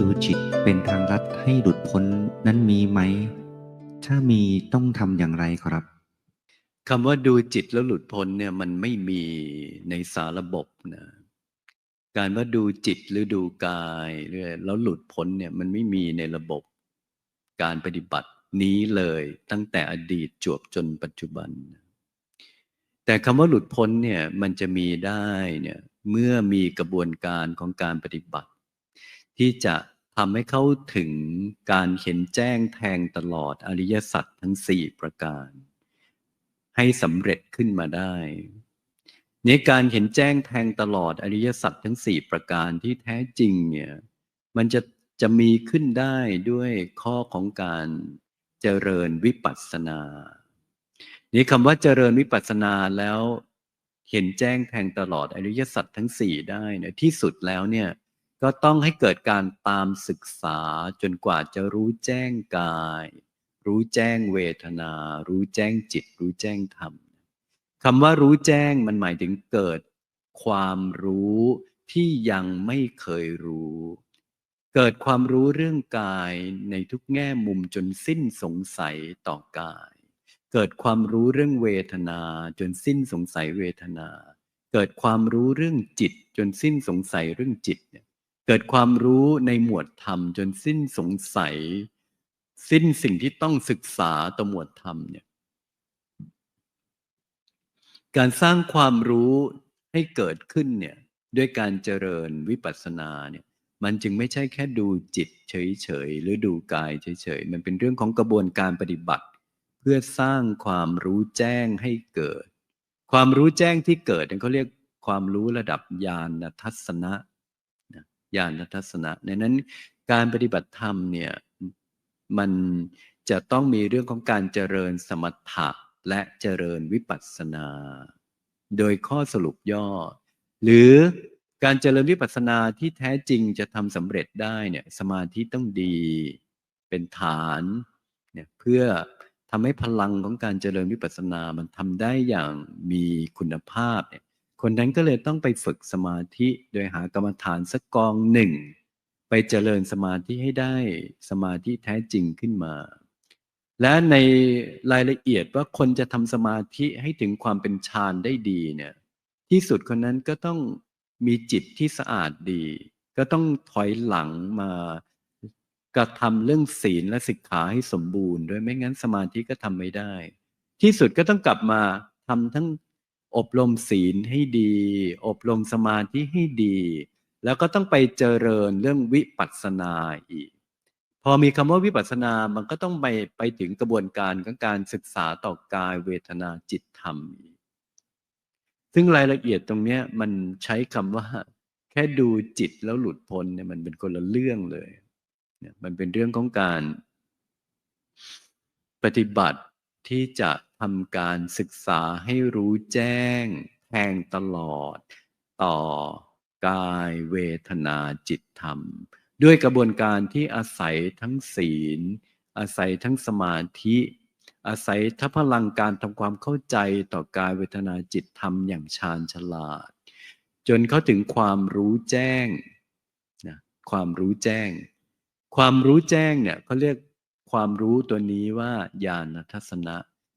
ดูจิตเป็นทางลัดให้หลุดพ้นนั้นมีไหม ถ้ามีต้องทำอย่างไรครับคำว่าดูจิตแล้วหลุดพ้นเนี่ยมันไม่มีในสารระบบนะการว่าดูจิตหรือดูกายหรือแล้วหลุดพ้นเนี่ยมันไม่มีในระบบ การปฏิบัตินี้เลยตั้งแต่อดีตจวบจนปัจจุบัน แต่คำว่าหลุดพ้นเนี่ยมันจะมีได้เนี่ยเมื่อมีกระบวนการของการปฏิบัติ ที่จะ ทำให้เข้าถึงการเห็นแจ้งแทงตลอดอริยสัจทั้งสี่ประการ ให้สำเร็จขึ้นมาได้ในการเห็นแจ้งแทงตลอดอริยสัจทั้งสี่ประการที่แท้จริงเนี่ยมันจะจะมีขึ้นได้ด้วยข้อของการเจริญวิปัสสนา นี่คำว่าเจริญวิปัสสนาแล้วเห็นแจ้งแทงตลอดอริยสัจทั้งสี่ได้เนี่ยที่สุดแล้วเนี่ย ก็ต้องให้เกิดการตามศึกษาจนกว่าจะรู้แจ้งกาย รู้แจ้งเวทนา รู้แจ้งจิต รู้แจ้งธรรมคำว่ารู้แจ้งมันหมายถึงเกิดความรู้ที่ยังไม่เคยรู้ เกิดความรู้เรื่องกายในทุกแง่มุมจนสิ้นสงสัยต่อกาย เกิดความรู้เรื่องเวทนาจนสิ้นสงสัยเวทนา เกิดความรู้เรื่องจิตจนสิ้นสงสัยเรื่องจิตเนี่ย เกิดความรู้ในหมวดธรรม จนสิ้นสงสัย สิ้นสิ่งที่ต้องศึกษาต่อหมวดธรรมเนี่ย การสร้างความรู้ให้เกิดขึ้นเนี่ยด้วยการเจริญวิปัสสนาเนี่ย มันจึงไม่ใช่แค่ดูจิตเฉยๆหรือดูกายเฉยๆมันเป็นเรื่องของกระบวนการปฏิบัติ เพื่อสร้างความรู้แจ้งให้เกิด ความรู้แจ้งที่เกิดเขาเรียกความรู้ระดับญาณทัศนะ ญาณทัศนะในนั้นการปฏิบัติธรรมเนี่ยมันจะต้องมีเรื่องของการเจริญสมถะและเจริญวิปัสสนา โดยข้อสรุปย่อ หรือการเจริญวิปัสสนาที่แท้จริงจะทำสำเร็จได้เนี่ยสมาธิต้องดีเป็นฐานเนี่ยเพื่อทำให้พลังของการเจริญวิปัสสนา มันทำได้อย่างมีคุณภาพเนี่ย คนนั้นก็เลยต้องไปฝึกสมาธิโดยหากรรมฐานสักกองหนึ่ง ไปเจริญสมาธิให้ได้สมาธิแท้จริงขึ้นมา และในรายละเอียดว่าคนจะทำสมาธิให้ถึงความเป็นฌานได้ดีเนี่ยที่สุดคนนั้นก็ต้องมีจิตที่สะอาดดี ก็ต้องถอยหลังมากระทำเรื่องศีลและสิกขาให้สมบูรณ์ด้วยไม่งั้นสมาธิก็ทำไม่ได้ ที่สุดก็ต้องกลับมาทำทั้ง อบรมศีลให้ดี อบรมสมาธิให้ดี แล้วก็ต้องไปเจริญเรื่องวิปัสสนาอีก พอมีคำว่าวิปัสสนามันก็ต้องไปไปถึงกระบวนการของการศึกษาต่อกายเวทนาจิตธรรมซึ่งรายละเอียดตรงนี้มันใช้คำว่า แค่ดูจิตแล้วหลุดพ้นเนี่ยมันเป็นคนละเรื่องเลยเนี่ยมันเป็นเรื่องของการปฏิบัติที่จะ ทำการศึกษาให้รู้แจ้งแทงตลอด ต่อกายเวทนาจิตธรรม ด้วยกระบวนการที่อาศัยทั้งศีล อาศัยทั้งสมาธิ อาศัยทัพพลังการทำความเข้าใจต่อกายเวทนาจิตธรรมอย่างชาญฉลาด จนเข้าถึงความรู้แจ้งนะความรู้แจ้ง ความรู้แจ้งเนี่ยเขาเรียกความรู้ตัวนี้ว่าญาณทัศนะ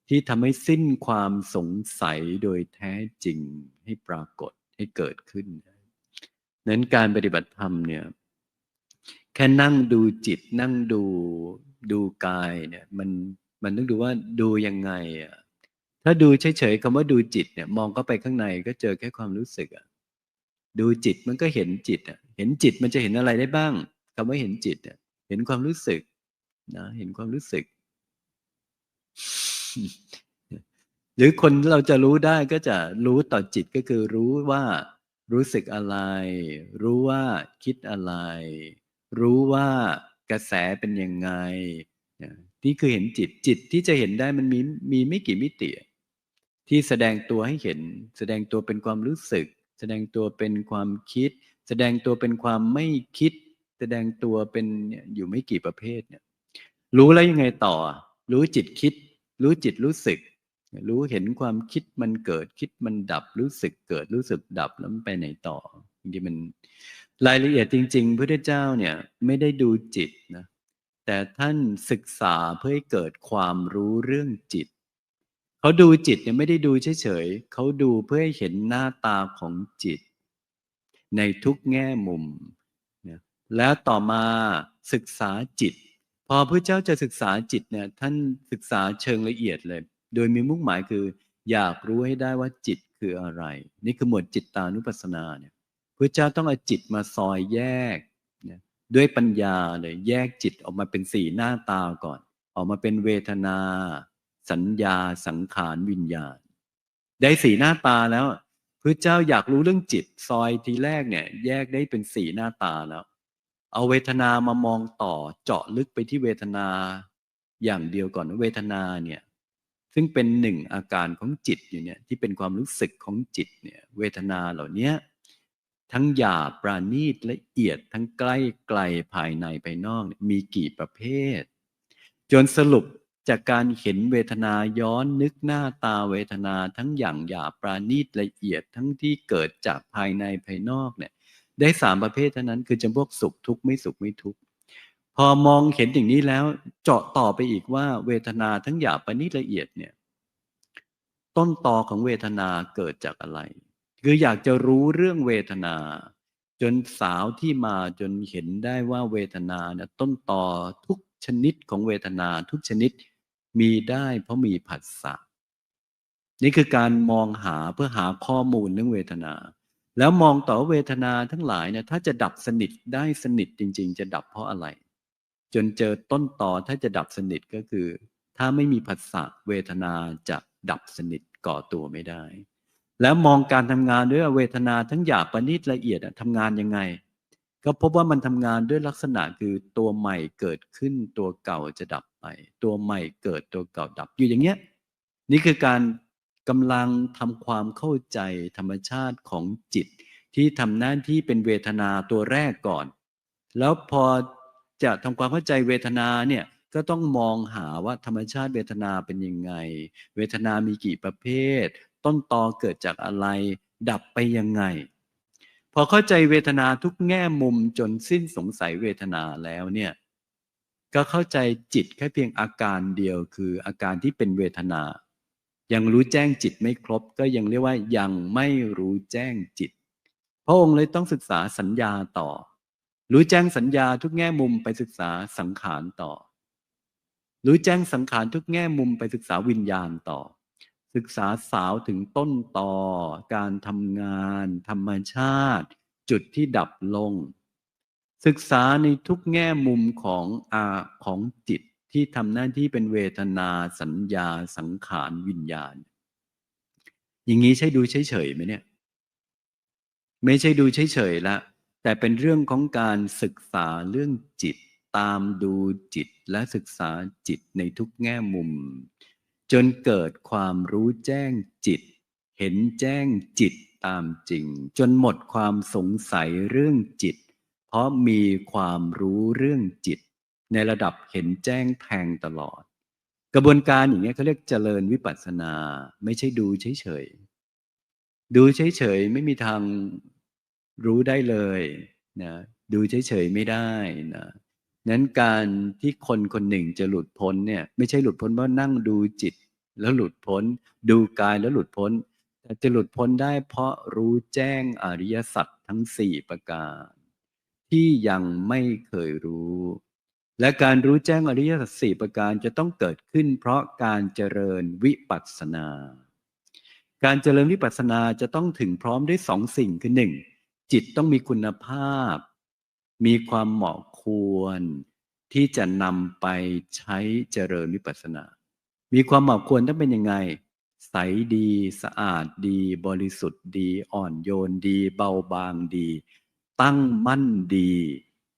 ที่ทำให้สิ้นความสงสัยโดยแท้จริงให้ปรากฏให้เกิดขึ้น นั้นการปฏิบัติธรรมเนี่ยแค่นั่งดูจิตนั่งดูดูกายเนี่ยมันมันต้องดูว่าดูยังไงอะถ้าดูเฉยๆคำว่าดูจิตเนี่ยมองเข้าไปข้างในก็เจอแค่ความรู้สึกอะดูจิตมันก็เห็นจิตอะเห็นจิตมันจะเห็นอะไรได้บ้างคำว่าเห็นจิตอะเห็นความรู้สึกนะเห็นความรู้สึก หรือคนเราจะรู้ได้ก็จะรู้ต่อจิตก็คือรู้ว่ารู้สึกอะไร รู้ว่าคิดอะไร รู้ว่ากระแสเป็นยังไงนี่คือเห็นจิตจิตที่จะเห็นได้มันมีมีไม่กี่มิติ ที่แสดงตัวให้เห็น แสดงตัวเป็นความรู้สึก แสดงตัวเป็นความคิด แสดงตัวเป็นความไม่คิด แสดงตัวเป็นอยู่ไม่กี่ประเภทเนี่ยรู้แล้วยังไงต่อ รู้จิตคิด รู้จิตรู้สึก รู้เห็นความคิดมันเกิด คิดมันดับรู้สึกเกิดรู้สึกดับแล้วมันไปไหนต่อบางทีมันรายละเอียดจริงๆพระพุทธเจ้าเนี่ยไม่ได้ดูจิตนะแต่ท่านศึกษาเพื่อให้เกิดความรู้เรื่องจิต เขาดูจิตเนี่ยไม่ได้ดูเฉยๆเขาดูเพื่อให้เห็นหน้าตาของจิต ในทุกแง่มุมนะแล้วต่อมาศึกษาจิต พอพระเจ้าจะศึกษาจิตเนี่ยท่านศึกษาเชิงละเอียดเลย โดยมีมุ่งหมายคือ อยากรู้ให้ได้ว่าจิตคืออะไร นี่คือหมวดจิตตานุปัสสนาเนี่ยพระเจ้าต้องเอาจิตมาซอยแยกนะด้วยปัญญาเลยแยกจิตออกมาเป็นสี่หน้าตาก่อน ออกมาเป็นเวทนา สัญญาสังขารวิญญาณ ได้สี่หน้าตาแล้วพระเจ้าอยากรู้เรื่องจิตซอยทีแรกเนี่ยแยกได้เป็นสี่หน้าตาแล้ว เอาเวทนามามองต่อเจาะลึกไปที่เวทนาอย่างเดียวก่อนเวทนาเนี่ยซึ่งเป็นหนึ่งอาการของจิตอยู่เนี่ยที่เป็นความรู้สึกของจิตเนี่ยเวทนาเหล่านี้ทั้งหยาบปราณีตละเอียดทั้งใกล้ไกลภายในภายนอกมีกี่ประเภท จนสรุปจากการเห็นเวทนาย้อนนึกหน้าตาเวทนาทั้งอย่างหยาบปราณีตละเอียดทั้งที่เกิดจากภายในภายนอกเนี่ย ได้สามประเภทเท่านั้น คือจำพวกสุขทุกข์ไม่สุขไม่ทุกข์พอมองเห็นอย่างนี้แล้วเจาะต่อไปอีกว่าเวทนาทั้งหยาบปราณีตละเอียดเนี่ย ต้นตอของเวทนาเกิดจากอะไร คืออยากจะรู้เรื่องเวทนา จนสาวที่มาจนเห็นได้ว่าเวทนาเนี่ยต้นตอทุกชนิดของเวทนาทุกชนิดมีได้เพราะมีผัสสะนี่คือการมองหาเพื่อหาข้อมูลเรื่องเวทนา แล้วมองต่อเวทนาทั้งหลายเนี่ยถ้าจะดับสนิทได้สนิทจริง ๆ จะดับเพราะอะไร จนเจอต้นต่อถ้าจะดับสนิทก็คือ ถ้าไม่มีผัสสะเวทนาจะดับสนิทก่อตัวไม่ได้ แล้วมองการทำงานด้วยเวทนาทั้งหยาบประณีตละเอียดทำงานยังไง ก็พบว่ามันทำงานด้วยลักษณะคือตัวใหม่เกิดขึ้นตัวเก่าจะดับไป ตัวใหม่เกิดตัวเก่าดับอยู่อย่างเงี้ยนี่คือการ กำลังทำความเข้าใจธรรมชาติของจิต ที่ทำหน้าที่เป็นเวทนาตัวแรกก่อน แล้วพอจะทำความเข้าใจเวทนาเนี่ยก็ต้องมองหาว่าธรรมชาติเวทนาเป็นยังไง เวทนามีกี่ประเภท ต้นตอเกิดจากอะไร ดับไปยังไง พอเข้าใจเวทนาทุกแง่มุมจนสิ้นสงสัยเวทนาแล้วเนี่ยก็เข้าใจจิตแค่เพียงอาการเดียวคืออาการที่เป็นเวทนา ยังรู้แจ้งจิตไม่ครบ ก็ยังเรียกว่ายังไม่รู้แจ้งจิต พระองค์เลยต้องศึกษาสัญญาต่อ รู้แจ้งสัญญาทุกแง่มุมไปศึกษาสังขารต่อ รู้แจ้งสังขารทุกแง่มุมไปศึกษาวิญญาณต่อ ศึกษาสาวถึงต้นต่อ การทำงาน ธรรมชาติ จุดที่ดับลง ศึกษาในทุกแง่มุมของอาของจิต ที่ทำหน้าที่เป็นเวทนาสัญญาสังขารวิญญาณ อย่างนี้ใช่ดูเฉยๆไหมเนี่ย ไม่ใช่ดูเฉยๆละ แต่เป็นเรื่องของการศึกษาเรื่องจิต ตามดูจิตและศึกษาจิตในทุกแง่มุม จนเกิดความรู้แจ้งจิต เห็นแจ้งจิตตามจริง จนหมดความสงสัยเรื่องจิต เพราะมีความรู้เรื่องจิต ในระดับเห็นแจ้งแทงตลอด กระบวนการอย่างนี้ยเขาเรียกเจริญวิปัสสนา ไม่ใช่ดูเฉยๆดูเฉยๆไม่มีทางรู้ได้เลยนะดูเฉยๆไม่ได้นะนั้นการที่คนคนหนึ่งจะหลุดพ้นเนี่ยไม่ใช่หลุดพ้นเพราะนั่งดูจิต แล้วหลุดพ้น ดูกายแล้วหลุดพ้นแต่จะหลุดพ้นได้เพราะรู้แจ้งอริยสัจทั้งสี่ประการ ที่ยังไม่เคยรู้ และการรู้แจ้งอริยสัจสี่ประการจะต้องเกิดขึ้น เพราะการเจริญวิปัสสนา การเจริญวิปัสสนาจะต้องถึงพร้อมด้วยสองสิ่งคือหนึ่งจิตต้องมีคุณภาพ มีความเหมาะควร ที่จะนำไปใช้เจริญวิปัสสนา มีความเหมาะควรต้องเป็นยังไง ใสดีสะอาดดี บริสุทธิ์ดี อ่อนโยนดี เบาบางดี ตั้งมั่นดี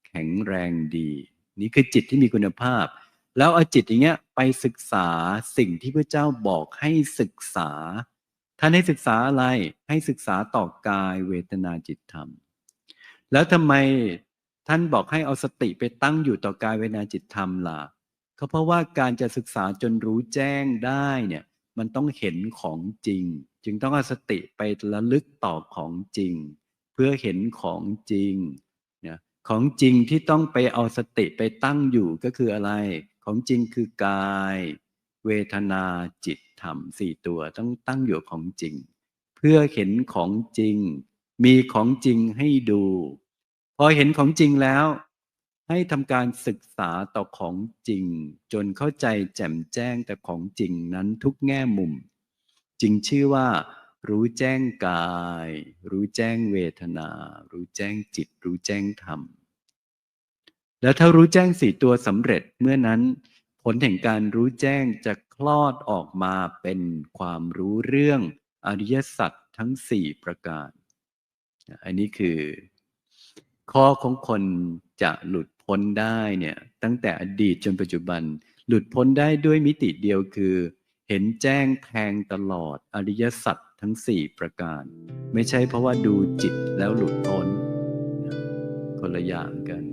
แข็งแรงดี นี่คือจิตที่มีคุณภาพ แล้วเอาจิตอย่างเงี้ยไปศึกษาสิ่งที่พระเจ้าบอกให้ศึกษา ท่านให้ศึกษาอะไรให้ศึกษาต่อกายเวทนาจิตธรรม แล้วทำไมท่านบอกให้เอาสติไปตั้งอยู่ต่อกายเวทนาจิตธรรมล่ะก็เพราะว่าการจะศึกษาจนรู้แจ้งได้เนี่ยมันต้องเห็นของจริง จึงต้องเอาสติไประลึกต่อของจริง เพื่อเห็นของจริง ของจริงที่ต้องไปเอาสติไปตั้งอยู่ก็คืออะไร ของจริงคือกาย เวทนาจิตธรรมสี่ตัวต้องตั้งอยู่ของจริง เพื่อเห็นของจริง มีของจริงให้ดู พอเห็นของจริงแล้ว ให้ทำการศึกษาต่อของจริง จนเข้าใจแจ่มแจ้งแต่ของจริงนั้นทุกแง่มุม จึงชื่อว่า รู้แจ้งกาย รู้แจ้งเวทนา รู้แจ้งจิต รู้แจ้งธรรม แล้วถ้ารู้แจ้งสี่ตัวสำเร็จเมื่อนั้น ผลแห่งการรู้แจ้งจะคลอดออกมาเป็นความรู้เรื่องอริยสัจทั้งสี่ประการ อันนี้คือ ข้อของคนจะหลุดพ้นได้เนี่ยตั้งแต่อดีตจนปัจจุบัน หลุดพ้นได้ด้วยมิติเดียวคือ เห็นแจ้งแทงตลอดอริยสัจ ทั้งสี่ประการ ไม่ใช่เพราะว่าดูจิตแล้วหลุดพ้นคนละอย่างกัน